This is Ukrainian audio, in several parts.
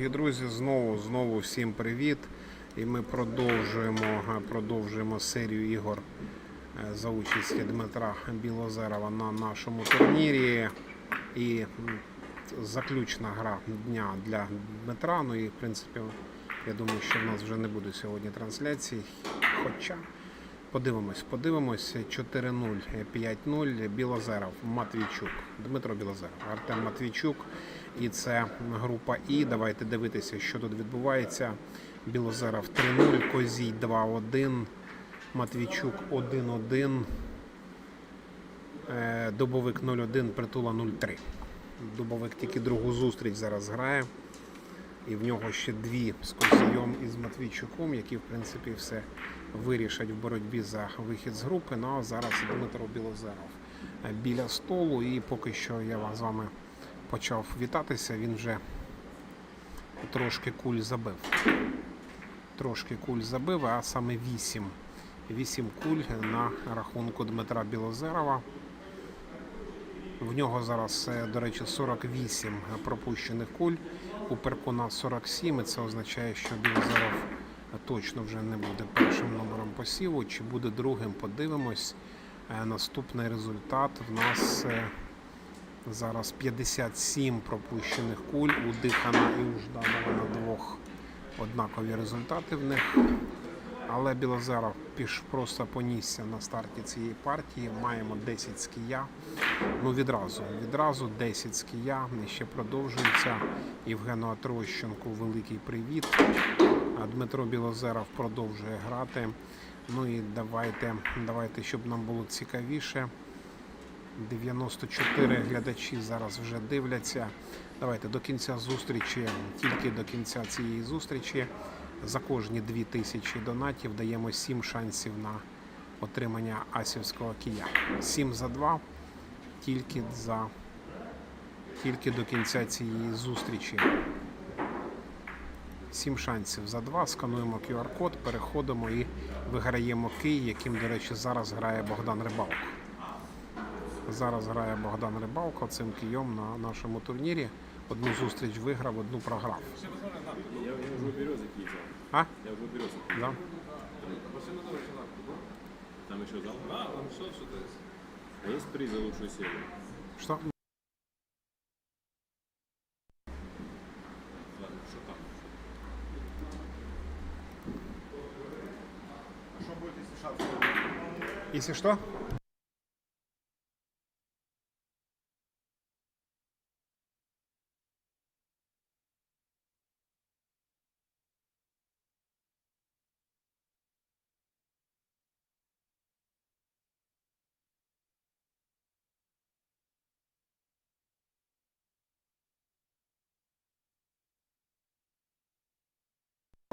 Дорогі друзі, знову знову всім привіт. І ми продовжуємо, продовжуємо серію ігор е, за участі Дмитра Білозерова на нашому турнірі. І заключна гра дня для Дмитра. Ну і в принципі, я думаю, що в нас вже не буде сьогодні трансляцій. Хоча подивимось, подивимось 4-0, 5-0. Білозеров, Матвійчук, Дмитро Білозеров, Артем Матвійчук. І це група І. Давайте дивитися, що тут відбувається. Білозеров 3-0, Козій 2-1, Матвійчук 1-1, е, Добовик 0-1, Притула 0-3. Добовик тільки другу зустріч зараз грає. І в нього ще дві з Козієм і з Матвійчуком, які, в принципі, все вирішать в боротьбі за вихід з групи. Ну а зараз Дмитро Білозеров е, біля столу. І поки що я з вами почав вітатися, він вже трошки куль забив. Трошки куль забив, а саме 8. 8 куль на рахунку Дмитра Білозерова. В нього зараз, е, до речі, 48 пропущених куль. У Перкуна 47. І це означає, що Білозеров точно вже не буде першим номером посіву. Чи буде другим, подивимось. Е, Наступний результат в нас е, зараз 57 пропущених куль. У Дихана і у Жданова на двох однакові результати в них. Але Білозеров піш просто понісся на старті цієї партії. Маємо 10 з кия. Ну відразу, відразу 10 з кия. І ще продовжується. Євгену Атрощенку великий привіт. Дмитро Білозеров продовжує грати. Ну і давайте, давайте, щоб нам було цікавіше. 94 глядачі зараз вже дивляться. Давайте до кінця зустрічі, тільки до кінця цієї зустрічі, за кожні 2000 донатів даємо 7 шансів на отримання асівського кія. 7 за 2 тільки за тільки до кінця цієї зустрічі. 7 шансів за 2. Скануємо QR-код, переходимо і виграємо кий, яким, до речі, зараз грає Богдан Рибалко. Зараз грає Богдан Рибалко цим кийом на нашому турнірі. Одну зустріч виграв, одну програв. Я, я уже у. А? Я у. Да? Там еще зал? А, там все что-то есть. Приз за лучшую серию? Що? Ладно, что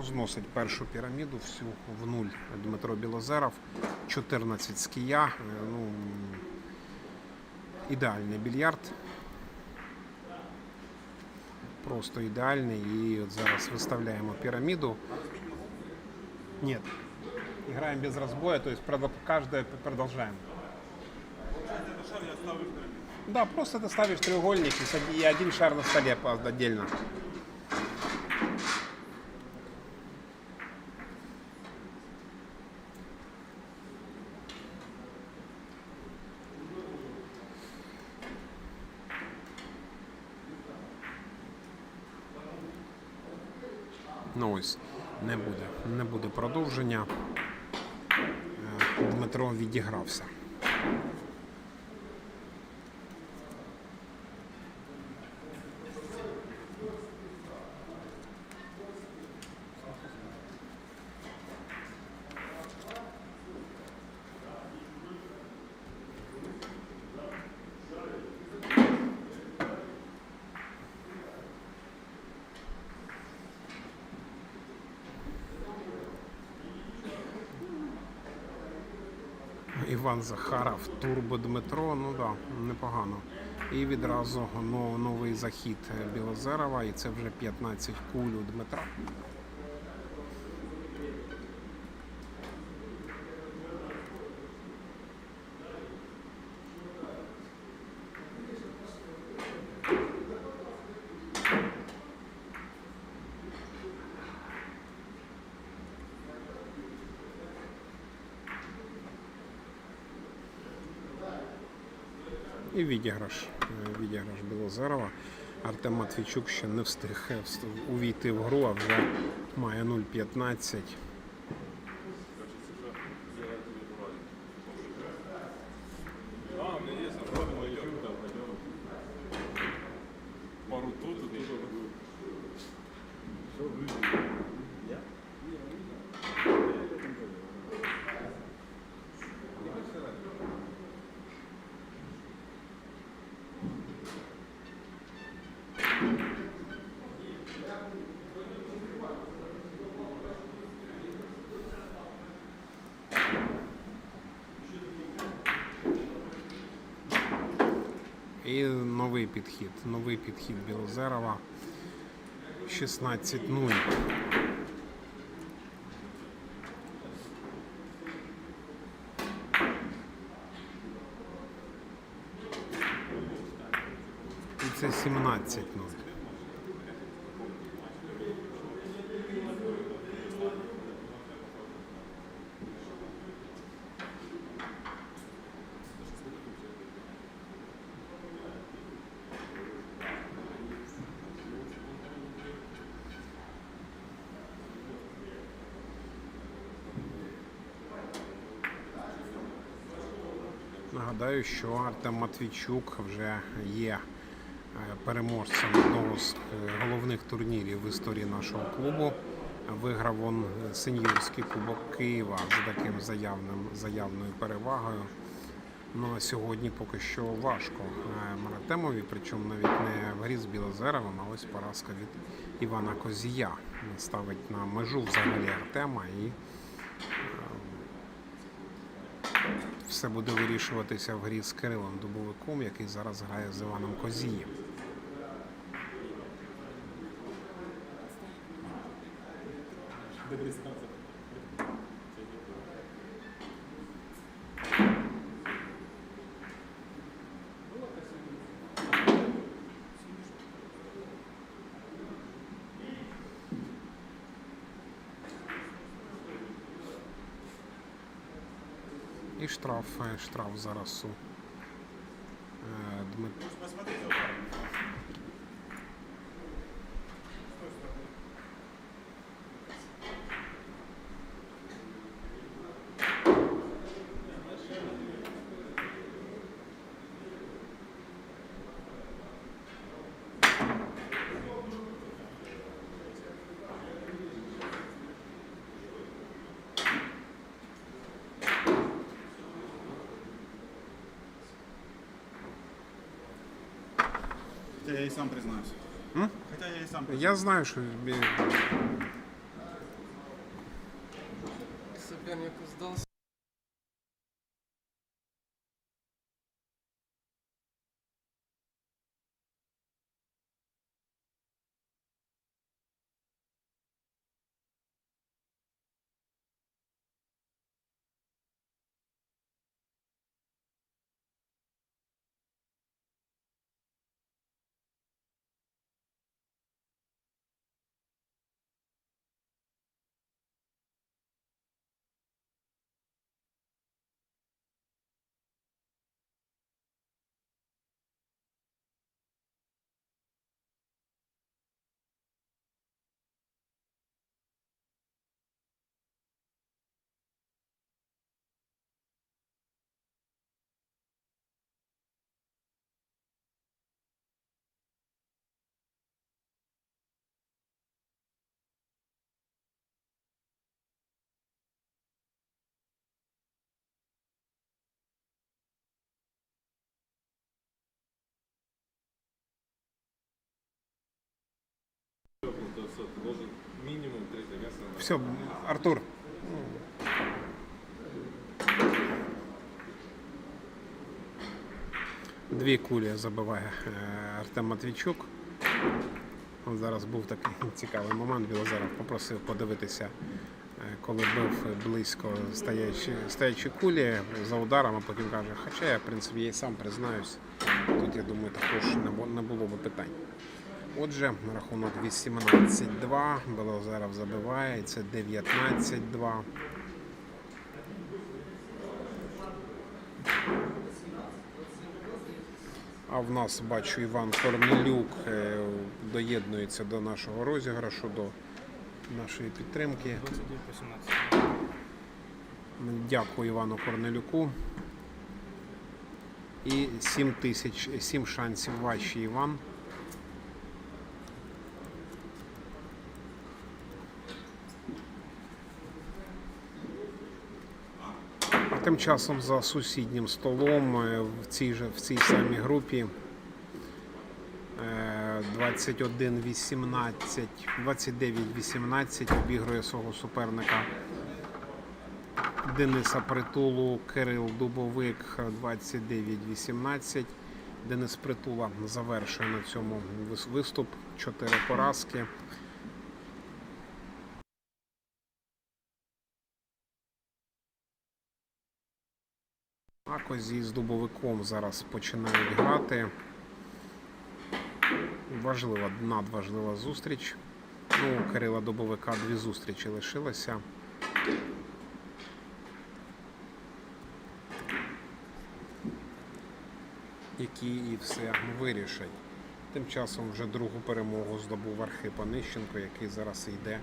Зносить першу піраміду всю в нуль Дмитро Білозеров. 14 з кия. Е, Ну, ідеальний більярд. Просто ідеальний. І от зараз виставляємо піраміду. Нет. Играем без разбоя, то есть продо- каждое продолжаем. Да, просто ты ставишь треугольник и с- и один шар на столе по- отдельно. Ну ось, не буде, не буде продовження. Е, Дмитро відігрався. Іван Захаров, Турбо Дмитро, ну да, непогано. І відразу но- новий захід Білозерова, і це вже 15 куль у Дмитра. І відіграш. Е, Відіграш Білозерова. Артем Матвійчук ще не встиг е, увійти в гру, а вже має 0,15. А, у меня есть, а потом пойдем, да, пойдем. Пару тут и тут. І новий підхід. Новий підхід Білозерова. 16-0. І це 17-0. Нагадаю, що Артем Матвійчук вже є е, переможцем одного з е, головних турнірів в історії нашого клубу. Виграв він сеньорський кубок Києва з таким заявним, заявною перевагою. Ну а сьогодні поки що важко е, Артемові, причому навіть не в грі з Білозеровим, а ось поразка від Івана Козія ставить на межу взагалі Артема і все буде вирішуватися в грі з Кирилом Дубовиком, який зараз грає з Іваном Козієм. Дивись штраф, е, штраф зараз у е, Дмит... Хотя я и сам признаюсь. Хотя я и сам признаюсь. Я знаю, що бі- Ты должен минимум третье место. на- все, Артур. Дві кулі забиває е, Артем Матвійчук. От зараз був такий цікавий момент. Білозеров попросив подивитися, е, коли бив близько стоячі, стоячі кулі за ударом, а потім каже, хоча я, в принципі, я й сам признаюсь. Тут, я думаю, також не бу- не було би питань. Отже, рахунок 18-2. Білозеров забиває, це 19-2. А в нас бачу Іван Корнелюк е, доєднується до нашого розіграшу, до нашої підтримки. 29 18. Дякую Івану Корнелюку. І 7 тисяч, 7 шансів ваші, Іван. А тим часом за сусіднім столом е, в цій же в цій самій групі е, 21-18, 29-18 обігрує свого суперника Дениса Притулу, Кирил Дубовик 29-18. Денис Притула завершує на цьому виступ. Чотири поразки. А козі з дубовиком зараз починають грати. Важлива, надважлива зустріч. Ну, у Кирила Дубовика дві зустрічі лишилося. які і все вирішать. Тим часом вже другу перемогу здобув Архип Онищенко, який зараз йде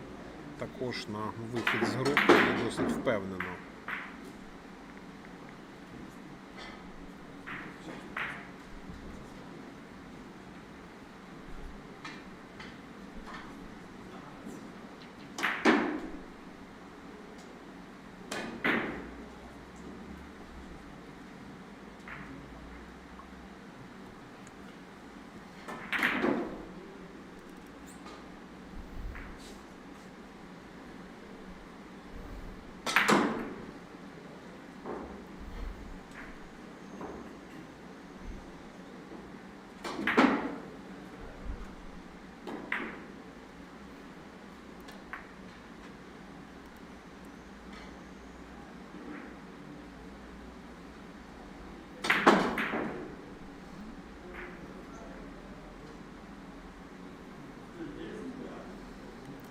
також на вихід з групи і досить впевнено. –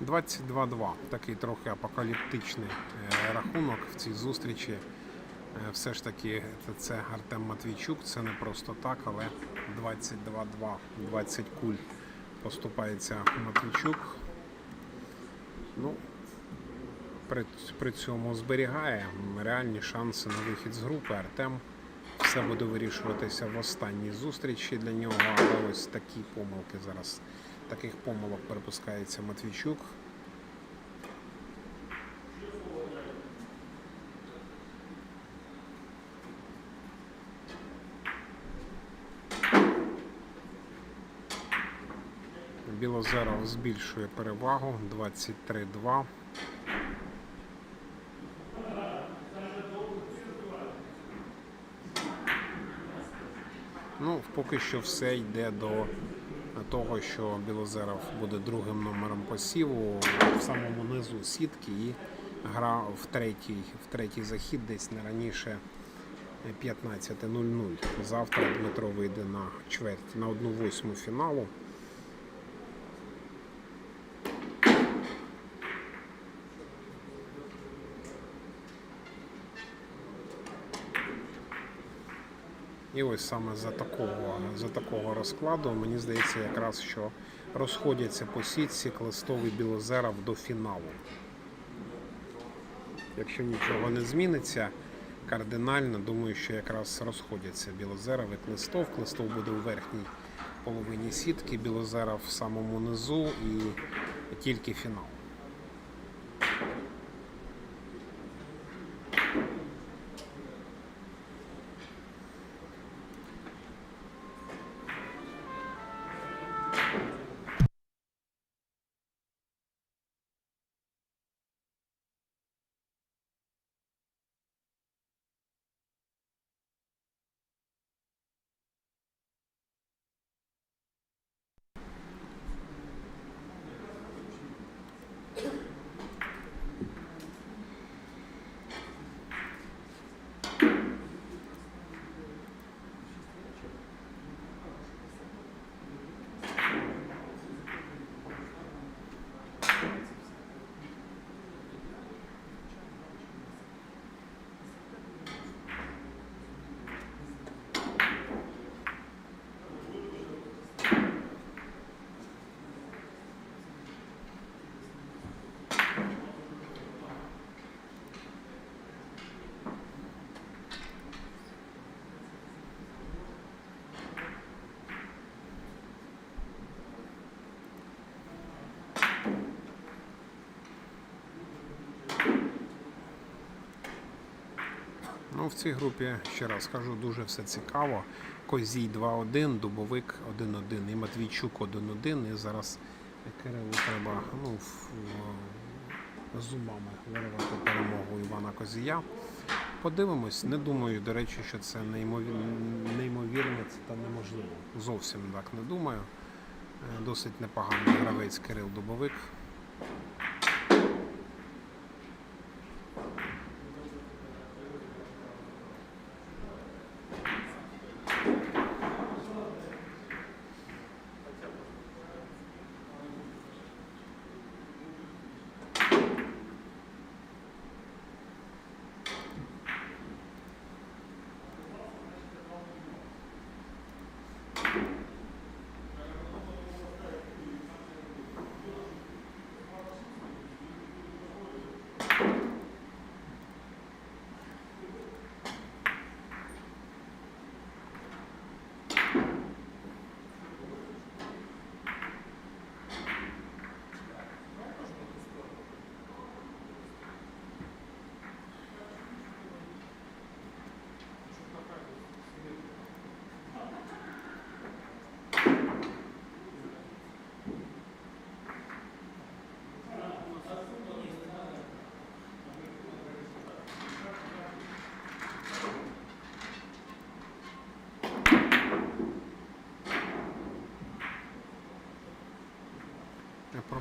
22-2. Такий трохи апокаліптичний е, рахунок в цій зустрічі. Е, Все ж таки це- Артем Матвійчук, це не просто так, але 22-2, 20 куль поступається Матвійчук. Ну, при, при цьому зберігає реальні шанси на вихід з групи. Артем все буде вирішуватися в останній зустрічі для нього, але ось такі помилки зараз. Таких помилок перепускається Матвійчук. Білозеров збільшує перевагу 23-2. Ну, поки що все йде до того, що Білозеров буде другим номером посіву в самому низу сітки і гра в третій, в третій захід десь не раніше 15.00. Завтра Дмитро вийде на чверть, на одну восьму фіналу. І ось саме за такого, за такого розкладу, мені здається, якраз що розходяться по сітці Клестовий Білозеров до фіналу. Якщо нічого не зміниться кардинально, думаю, що якраз розходяться Білозеров і Клестов. Клестов буде у верхній половині сітки, Білозеров в самому низу і тільки фінал. Ну, в цій групі, ще раз кажу, дуже все цікаво. Козій 2-1, Дубовик 1-1 і Матвійчук 1-1. І зараз Кирилу треба ну, зубами виривати перемогу Івана Козія. Подивимось, не думаю, до речі, що це це та неможливо. Зовсім так не думаю. Е, Досить непоганий гравець Кирил Дубовик.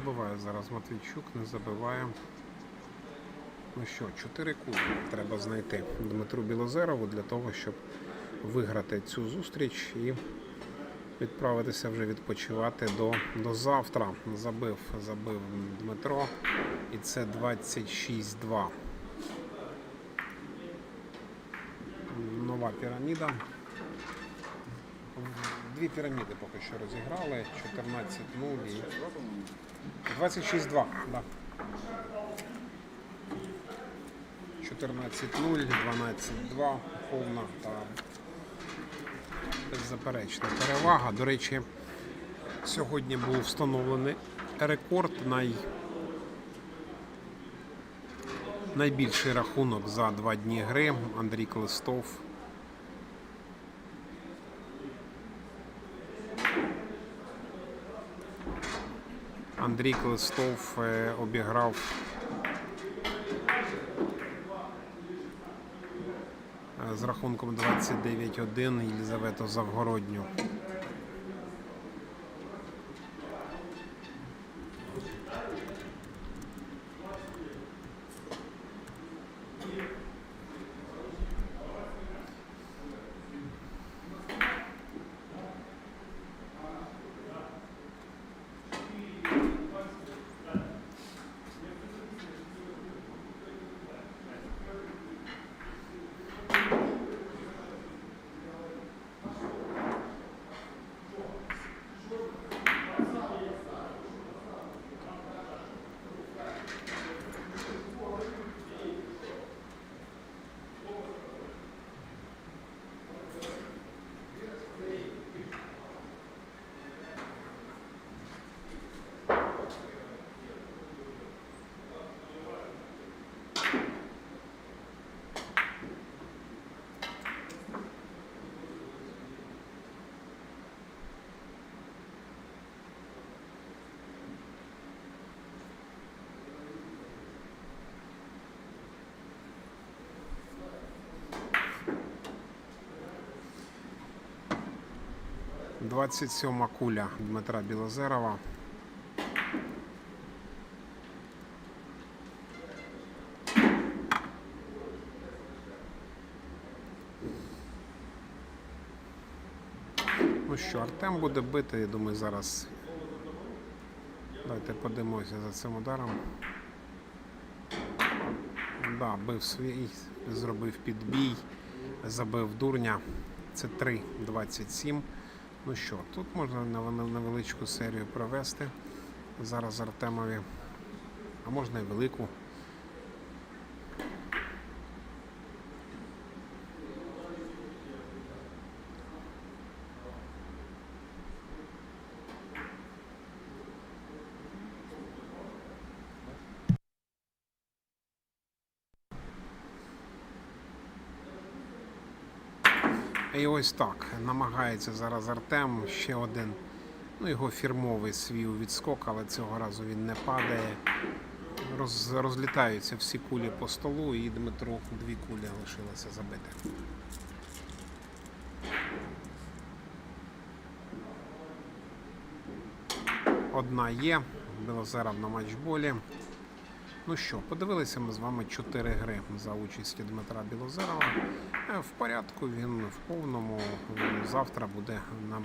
Пробиваю зараз Матвійчук, не забиває. Ну що, чотири кулі треба знайти Дмитру Білозерову для того, щоб виграти цю зустріч і відправитися вже відпочивати до, до завтра. Забив, забив Дмитро. І це 26-2. Нова піраміда. Дві піраміди поки що розіграли. 14-0 і 26-2, да. 14-0, 12-2, повна та беззаперечна перевага. До речі, сьогодні був встановлений рекорд най... найбільший рахунок за два дні гри. Андрій Клистов Андрій Клистов е, обіграв е, з рахунком 29-1 Єлізавету Завгородню. Двадцять сьома куля Дмитра Білозерова. Ну що, Артем буде бити, я думаю, зараз. Давайте подивимося за цим ударом. Да, бив свій, зробив підбій, забив дурня. Це 3-27. Ну що, тут можна невеличку серію провести. Зараз Артемові, а можна і велику. І ось так намагається зараз Артем ще один. Ну, його фірмовий свій відскок, але цього разу він не падає. Роз, розлітаються всі кулі по столу, і Дмитру дві кулі лишилося забити. Одна є. Білозеров на матчболі. Ну що, подивилися ми з вами чотири гри за участі Дмитра Білозерова. Е, В порядку він в повному. Завтра буде нам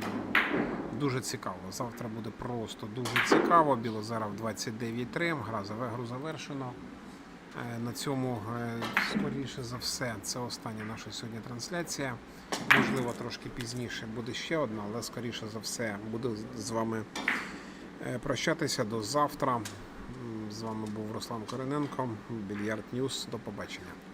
дуже цікаво. Завтра буде просто дуже цікаво. Білозеров 29-3. Гра за гру завершено. Е, На цьому, е, скоріше за все, це остання наша сьогодні трансляція. Можливо, трошки пізніше буде ще одна, але скоріше за все буду з вами прощатися до завтра. З вами був Руслан Корененко, Більярд Ньюс. До побачення.